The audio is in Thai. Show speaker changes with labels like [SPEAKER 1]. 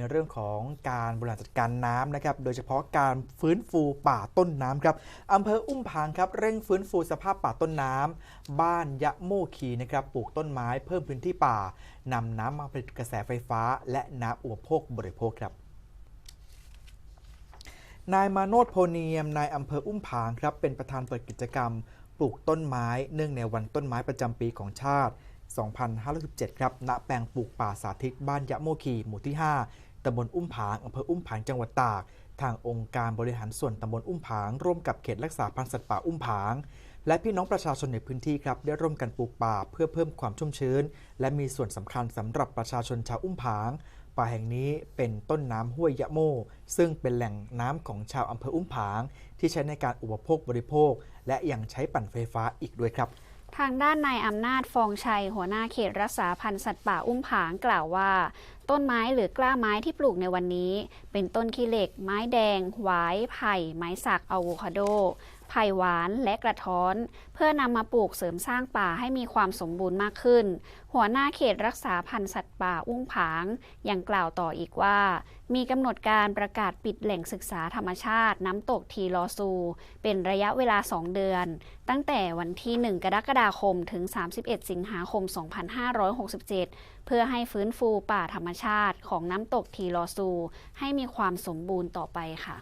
[SPEAKER 1] ในเรื่องของการบริหารจัดการน้ำนะครับ โดยเฉพาะการฟื้นฟูป่าต้นน้ำครับอำเภออุ้มผางครับเร่งฟื้นฟูสภาพป่าต้นน้ำบ้านยะโมคีนะครับปลูกต้นไม้เพิ่มพื้นที่ป่านำน้ำมาผลิตกระแสไฟฟ้า และน้ำอุปโภคบริโภคครับนายมาโนดโพเนียมนายอำเภออุ้มผางครับเป็นประธานเปิดกิจกรรม ปลูกต้นไม้เนื่องในวันต้นไม้ประจำปีของชาติ 2517 ครับ ณ แปลงปลูกป่าสาธิตบ้านยะโมคี หมู่ที่ 5 ตำบลอุ้มผางอำเภออุ้มผางจังหวัดตาก ทางองค์การบริหารส่วนตำบลอุ้มผาง ร่วมกับเขตรักษาพันธุ์สัตว์ป่าอุ้มผาง และพี่น้องประชาชนในพื้นที่ครับได้ร่วมกันปลูกป่าเพื่อเพิ่มความชุ่มชื้น และมีส่วนสำคัญสำหรับประชาชนชาวอุ้มผาง ป่าแห่งนี้เป็นต้นน้ำห้วยยะโม ซึ่งเป็นแหล่งน้ำของชาวอำเภออุ้มผาง ที่ใช้ในการอุปโภคบริโภค และยังใช้ปั่นไฟฟ้าอีกด้วยครับ
[SPEAKER 2] ทางด้านนายอำนาจฟองชัย หัวหน้าเขตรักษาพันธุ์สัตว์ป่าอุ้มผางกล่าวว่า ต้นไม้หรือกล้าไม้ที่ปลูกในวันนี้ เป็นต้นขี้เหล็ก ไม้แดง หวาย ไผ่ ไม้สักอะโวคาโด ไผ่หวานและกระท้อน เพื่อนำมาปลูกเสริมสร้างป่าให้มีความสมบูรณ์มากขึ้น หัวหน้าเขตรักษาพันธุ์สัตว์ป่าอุ้งผาง ยังกล่าวต่ออีกว่า มีกำหนดการประกาศปิดแหล่งศึกษาธรรมชาติน้ำตกทีลอซู เป็นระยะเวลา 2 เดือน ตั้งแต่วันที่ 1 กรกฎาคมถึง 31 สิงหาคม 2567 เพื่อให้ฟื้นฟูป่าธรรมชาติของน้ำตกทีลอซู ให้มีความสมบูรณ์ต่อไปค่ะ